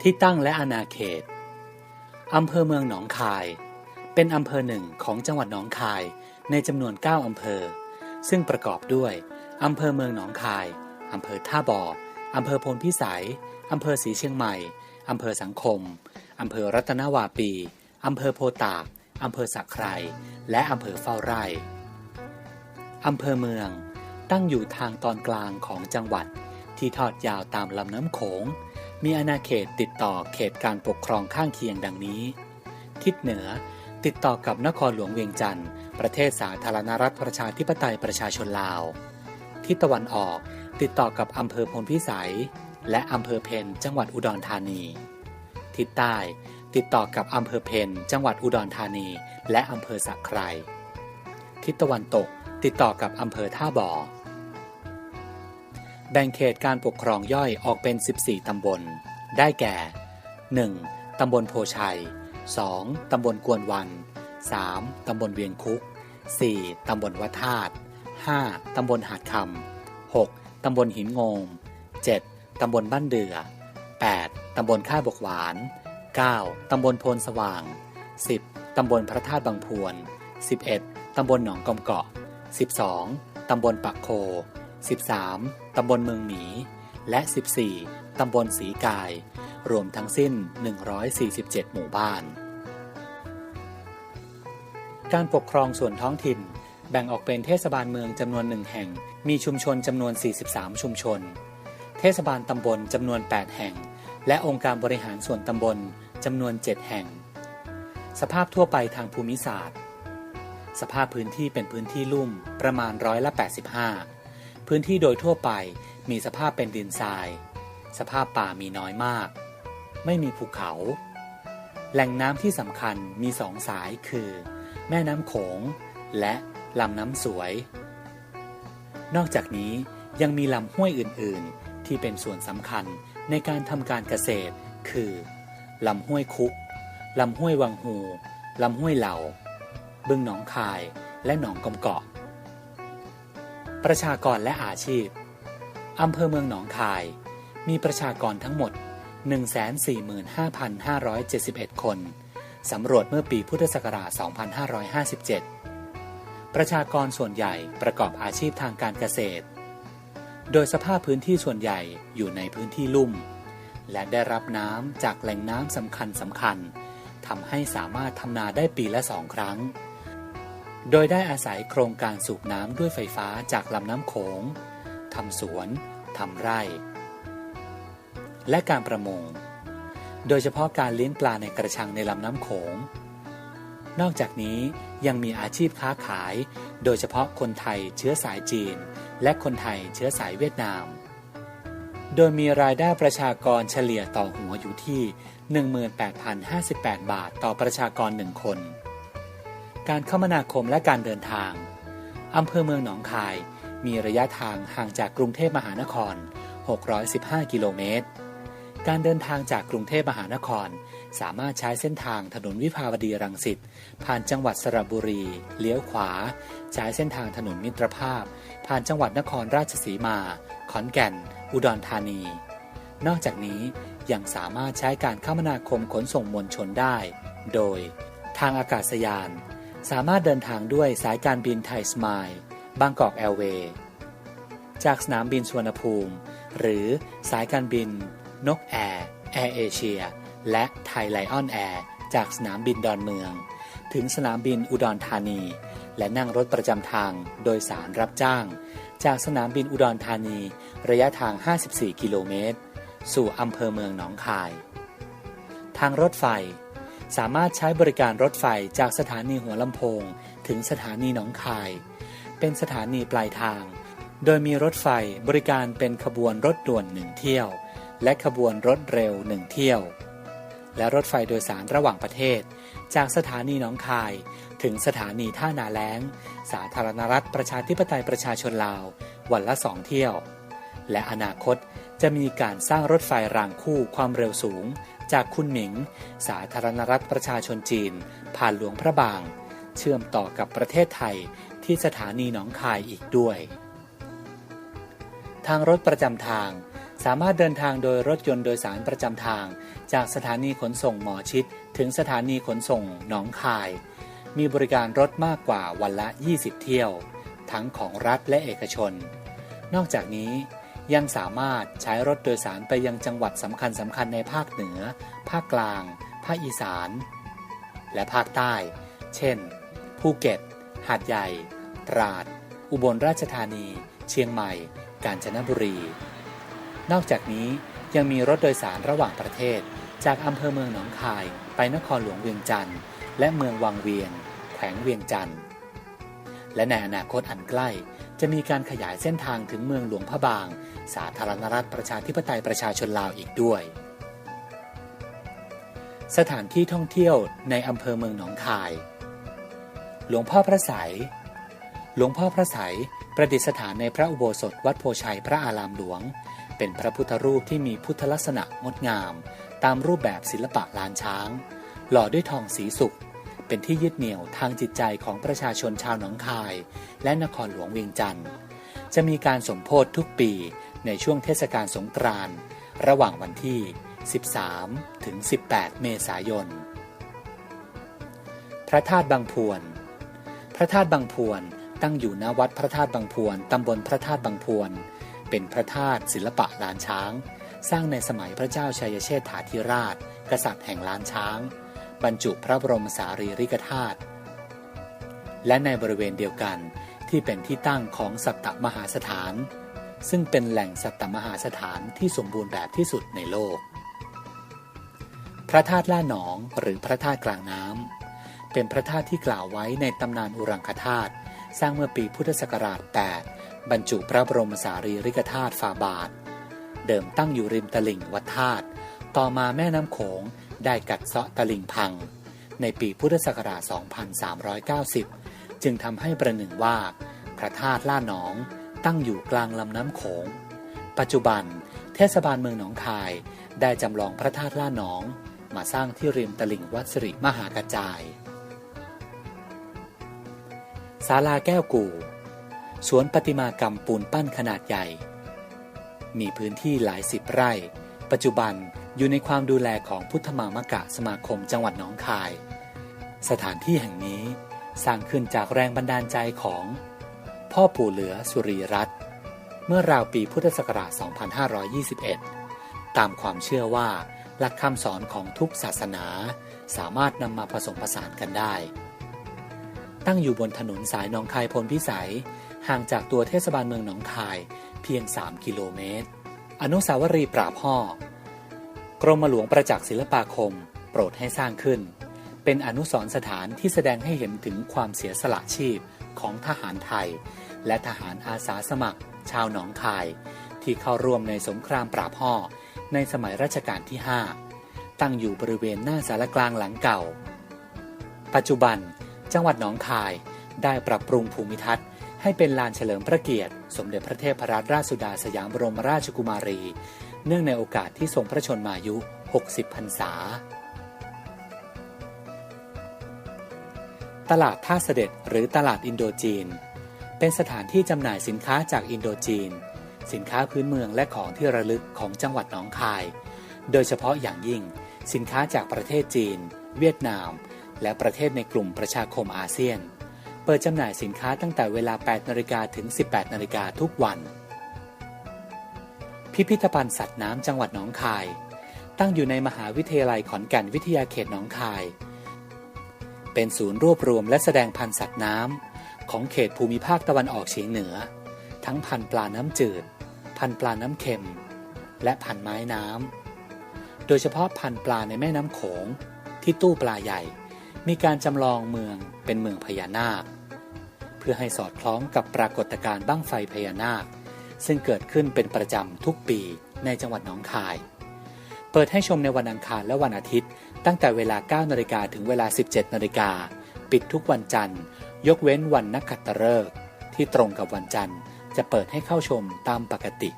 ที่ตั้งและอาณาเขต อำเภอเมืองหนองคาย เป็นอำเภอหนึ่งของจังหวัดหนองคายในจำนวน 9 อำเภอ ซึ่งประกอบด้วย อำเภอเมืองหนองคาย อำเภอท่าบ่อ อำเภอพลพิสัย อำเภอศรีเชียงใหม่ อำเภอสังคม อำเภอรัตนวาปี อำเภอโพตาก อำเภอสักไคร และอำเภอเฝ้าไร่ อำเภอเมืองตั้งอยู่ทางตอนกลางของจังหวัดที่ทอดยาวตามลำน้ำโขง มีอาณาเขตติดต่อเขตการปกครองข้างเคียงดังนี้ ทิศเหนือติดต่อกับนครหลวงเวียงจันทร์ ประเทศสาธารณรัฐประชาธิปไตยประชาชนลาว ทิศตะวันออกติดต่อกับอำเภอพลพิสัย และอำเภอเพนจังหวัดอุดรธานี ทิศใต้ติดต่อกับอำเภอเพนจังหวัดอุดรธานี และอำเภอสักไครทิศตะวันตกติดต่อกับอำเภอท่าบ่อ แบ่งเขตการปกครองย่อยออกเป็น 14 ตำบล ได้แก่ 1. ตำบลโพชัย 2. ตำบลกวนวัน 3. ตำบลเวียงคุก 4. ตำบลวัดธาตุ 5. ตำบลหาดคำ 6. ตำบลหินงง 7. ตำบลบ้านเดือ 8. ตำบลค่ายบกหวาน 9. ตำบลโพนสว่าง 10. ตำบลพระธาตุบางพวน 11. ตำบลหนองกอมเกาะ 12. ตำบลปักโค 13. ตำบลเมืองหมี และ 14. ตำบลสีกาย รวมทั้งสิ้น 147 หมู่บ้าน การปกครองส่วนท้องถิ่น แบ่งออกเป็นเทศบาลเมืองจำนวนหนึ่งแห่ง มีชุมชนจำนวน 43 ชุมชน เทศบาลตำบลจำนวน 8 แห่ง และองค์การบริหารส่วนตำบลจำนวน 7 แห่ง สภาพทั่วไปทางภูมิศาสตร์ สภาพพื้นที่เป็นพื้นที่ลุ่มประมาณร้อยละ85 พื้นที่โดยทั่วไปมีสภาพเป็นดินทราย สภาพป่ามีน้อยมาก ไม่มีภูเขา แหล่งน้ำที่สำคัญมีสองสายคือ แม่น้ำโขง และลำน้ำสวย นอกจากนี้ยังมีลำห้วยอื่น ๆ ที่เป็นส่วนสำคัญในการทำการเกษตร คือลำห้วยคุกลำห้วยวังหูลำห้วยเหล่า บึงหนองคายและหนองกอมเกาะ ประชากรและอาชีพ อำเภอเมืองหนองคาย มีประชากรทั้งหมด 145,571 คน สำรวจเมื่อปีพุทธศักราช 2557 ประชากรส่วนใหญ่ประกอบอาชีพทางการเกษตร โดยสภาพพื้นที่ส่วนใหญ่อยู่ในพื้นที่ลุ่ม และได้รับน้ำจากแหล่งน้ำสำคัญสำคัญทำให้สามารถทำนาได้ปีละสองครั้ง โดยได้อาศัยโครงการสูบน้ำด้วยไฟฟ้าจากลำน้ำโขงทำสวนทำไร่ และการประมง โดยเฉพาะการเลี้ยงปลาในกระชังในลำน้ำโขง นอกจากนี้ยังมีอาชีพค้าขาย โดยเฉพาะคนไทยเชื้อสายจีน และคนไทยเชื้อสายเวียดนาม โดยมีรายได้ประชากรเฉลี่ยต่อหัวอยู่ที่ 18,058 บาทต่อประชากรหนึ่งคน การคมนาคมและการเดินทาง อำเภอเมืองหนองคาย มีระยะทางห่างจากกรุงเทพมหานคร 615 กิโลเมตร การเดินทางจากกรุงเทพมหานคร สามารถใช้เส้นทางถนนวิภาวดีรังสิต ผ่านจังหวัดสระบุรี เลี้ยวขวา ใช้เส้นทางถนนมิตรภาพ ผ่านจังหวัดนครราชสีมา ขอนแก่น อุดรธานี นอกจากนี้ยังสามารถใช้การคมนาคมขนส่งมวลชนได้ โดย ทางอากาศยาน สามารถเดินทางด้วยสายการบินไทยสมายบางกอกแอร์เวย์จากสนามบินสุวรรณภูมิ หรือสายการบิน นกแอร์แอร์เอเชียและไทยไลออนแอร์จากสนามบินดอนเมือง ถึงสนามบินอุดรธานี และนั่งรถประจำทางโดยสารรับจ้าง จากสนามบินอุดรธานี ระยะทาง 54 กิโลเมตร สู่อำเภอเมืองหนองคาย ทางรถไฟ สามารถใช้บริการรถไฟจากสถานีหัวลำโพง ถึงสถานีหนองคาย เป็นสถานีปลายทาง โดยมีรถไฟบริการเป็นขบวนรถด่วนหนึ่งเที่ยว และขบวนรถเร็วหนึ่งเที่ยว และรถไฟโดยสารระหว่างประเทศ จากสถานีหนองคาย ถึงสถานีท่านาแล้ง สาธารณรัฐประชาธิปไตยประชาชนลาว วันละสองเที่ยว และอนาคตจะมีการสร้างรถไฟรางคู่ความเร็วสูง จากคุนหมิง สาธารณรัฐประชาชนจีน ผ่านหลวงพระบาง เชื่อมต่อกับประเทศไทยที่สถานีหนองคายอีกด้วย ทางรถประจำทางสามารถเดินทางโดยรถยนต์โดยสารประจำทาง จากสถานีขนส่งหมอชิด ถึงสถานีขนส่งหนองคาย มีบริการรถมากกว่าวันละ 20 เที่ยว ทั้งของรัฐและเอกชน นอกจากนี้ ยังสามารถใช้รถโดยสารไปยังจังหวัดสำคัญสำคัญในภาคเหนือ ภาคกลาง ภาคอีสาน และภาคใต้ เช่น ภูเก็ต หาดใหญ่ ตราด อุบลราชธานี เชียงใหม่ กาญจนบุรี นอกจากนี้ยังมีรถโดยสารระหว่างประเทศ จากอำเภอเมืองหนองคาย ไปนครหลวงเวียงจันทร์ และเมืองวังเวียง แขวงเวียงจันทร์ และในอนาคตอันใกล้ จะมีการขยายเส้นทางถึงเมืองหลวงพระบาง สาธารณรัฐประชาธิปไตยประชาชนลาวอีกด้วย สถานที่ท่องเที่ยวในอำเภอเมืองหนองคาย หลวงพ่อพระไสยหลวงพ่อพระไสยประดิษฐานในพระอุโบสถวัดโพชัยพระอารามหลวง เป็นพระพุทธรูปที่มีพุทธลักษณะงดงาม ตามรูปแบบศิลปะลานช้าง หล่อด้วยทองสีสุก เป็นที่ยึดเหนี่ยวทางจิตใจของประชาชนชาวหนองคาย และนครหลวงเวียงจันทร์จะมีการสมโพธิทุกปีในช่วงเทศกาลสงกรานต์ระหว่างวันที่ 13 ถึง 18 เมษายน พระธาตุบางพวน พระธาตุบางพวนตั้งอยู่ณวัดพระธาตุบางพวน ตำบลพระธาตุบางพวน เป็นพระธาตุศิลปะล้านช้าง สร้างในสมัยพระเจ้าชัยเชษฐาธิราช กษัตริย์แห่งล้านช้าง บรรจุพระบรมสารีริกธาตุและในบริเวณเดียวกันที่เป็นที่ตั้งของสัตตมหาสถาน ซึ่งเป็นแหล่งสัตตมหาสถานที่สมบูรณ์แบบที่สุดในโลก พระธาตุล่าหนองหรือพระธาตุกลางน้ำเป็นพระธาตุที่กล่าวไว้ในตำนานอุรังคธาตุสร้างเมื่อปีพุทธศักราช 8 บรรจุพระบรมสารีริกธาตุฝาบาท เดิมตั้งอยู่ริมตลิ่งวัดธาตุต่อมาแม่น้ำโขง ได้กัดเซาะตลิ่งพัง ในปีพุทธศักราช 2390 จึงทำให้ประหนึ่งว่า พระธาตุล่าหนองตั้งอยู่กลางลำน้ำโขง ปัจจุบันเทศบาลเมืองหนองคายได้จำลองพระธาตุล่าหนอง มาสร้างที่ริมตลิ่งวัดสิริมหากระจายศาลาแก้วกู่ สวนประติมากรรมปูนปั้นขนาดใหญ่ มีพื้นที่หลายสิบไร่ ปัจจุบัน อยู่ในความดูแลของพุทธมามกะสมาคมจังหวัดหนองคาย สถานที่แห่งนี้สร้างขึ้นจากแรงบันดาลใจของ พ่อปู่เหลือสุรีรัตน์เมื่อราวปีพุทธศักราช 2521 ตามความเชื่อว่าหลักคำสอนของทุกศาสนาสามารถนำมาผสมผสานกันได้ ตั้งอยู่บนถนนสายหนองคายพลพิสัย ห่างจากตัวเทศบาลเมืองหนองคายเพียง 3 กิโลเมตร อนุสาวรีย์ปราบห่อ กรมหลวงประจักษ์ศิลปาคม โปรดให้สร้างขึ้น เป็นอนุสรณ์สถานที่แสดงให้เห็นถึงความเสียสละชีพของทหารไทย และทหารอาสาสมัคร ชาวหนองคาย ที่เข้าร่วมในสงครามปราบห่อในสมัยรัชกาลที่ 5 ตั้งอยู่บริเวณหน้าสารกลางหลังเก่า ปัจจุบัน จังหวัดหนองคายได้ปรับปรุงภูมิทัศน์ให้เป็นลานเฉลิมพระเกียรติ สมเด็จพระเทพรัตนราชสุดาสยามบรมราชกุมารี เนื่องในโอกาสที่ทรงพระชนมายุ 60 พรรษา ตลาดท่าเสด็จหรือตลาดอินโดจีน เป็นสถานที่จำหน่ายสินค้าจากอินโดจีน สินค้าพื้นเมืองและของที่ระลึกของจังหวัดหนองคาย โดยเฉพาะอย่างยิ่ง สินค้าจากประเทศจีน เวียดนาม และประเทศในกลุ่มประชาคมอาเซียน เปิดจำหน่ายสินค้าตั้งแต่เวลา 8นาฬิกาถึง 18นาฬิกาทุกวัน พิพิธภัณฑ์สัตว์น้ำจังหวัดหนองคาย ตั้งอยู่ในมหาวิทยาลัยขอนแก่นวิทยาเขตหนองคาย เป็นศูนย์รวบรวมและแสดงพันธุ์สัตว์น้ำของเขตภูมิภาคตะวันออกเฉียงเหนือ ทั้งพันธุ์ปลาน้ำจืด พันธุ์ปลาน้ำเค็ม และพันธุ์ไม้น้ำโดยเฉพาะพันธุ์ปลาในแม่น้ำโขง ที่ตู้ปลาใหญ่ มีการจำลองเมืองเป็นเมืองพญานาค เพื่อให้สอดคล้องกับปรากฏการณ์บั้งไฟพญานาค ซึ่งเกิดขึ้นเป็นประจำทุกปีในจังหวัดหนองคาย เปิดให้ชมในวันอังคารและวันอาทิตย์ ตั้งแต่เวลา 9นาฬิกาถึงเวลา 17นาฬิกาปิดทุกวันจันทร์ ยกเว้นวันนักขัตฤกษ์ที่ตรงกับวันจันทร์ จะเปิดให้เข้าชมตามปกติ